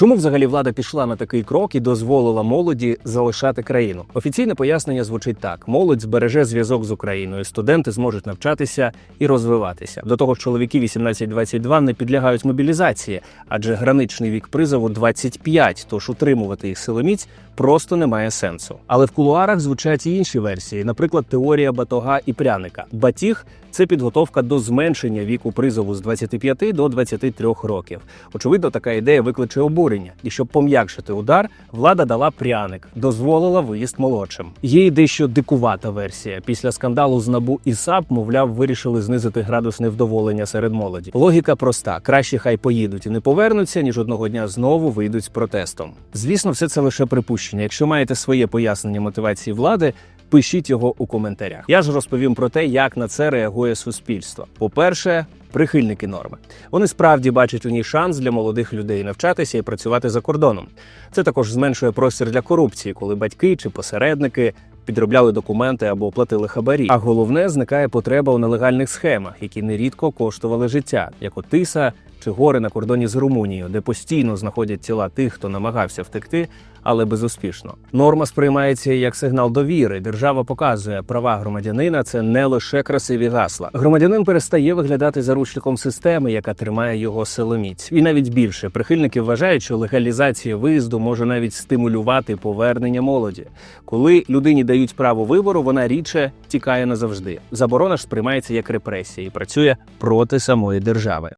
Чому взагалі влада пішла на такий крок і дозволила молоді залишати країну? Офіційне пояснення звучить так: молодь збереже зв'язок з Україною, студенти зможуть навчатися і розвиватися. До того ж, чоловіки 18-22 не підлягають мобілізації, адже граничний вік призову 25, тож утримувати їх силоміць просто немає сенсу. Але в кулуарах звучать і інші версії, наприклад, теорія батога і пряника. Батіг це підготовка до зменшення віку призову з 25 до 23 років. Очевидно, така ідея викличе обурення, і щоб пом'якшити удар, влада дала пряник, дозволила виїзд молодшим. Є й дещо дикувата версія. Після скандалу з набу і САП, мовляв, вирішили знизити градус невдоволення серед молоді. Логіка проста: краще хай поїдуть і не повернуться, ніж одного дня знову вийдуть з протестом. Звісно, все це лише припущення. Якщо маєте своє пояснення мотивації влади. Пишіть його у коментарях. Я ж розповім про те, як на це реагує суспільство. По-перше, прихильники норми. Вони справді бачать у ній шанс для молодих людей навчатися і працювати за кордоном. Це також зменшує простір для корупції, коли батьки чи посередники підробляли документи або платили хабарі. А головне зникає потреба у нелегальних схемах, які нерідко коштували життя, як Отиса чи гори на кордоні з Румунією, де постійно знаходять тіла тих, хто намагався втекти, але безуспішно. Норма сприймається як сигнал довіри. Держава показує права громадянина. Це не лише красиві гасла. Громадянин перестає виглядати заручником системи, яка тримає його силоміць. І навіть більше прихильники вважають, що легалізація виїзду може навіть стимулювати повернення молоді. Коли людині дають право вибору, вона рідше тікає назавжди. Заборона ж сприймається як репресія і працює проти самої держави.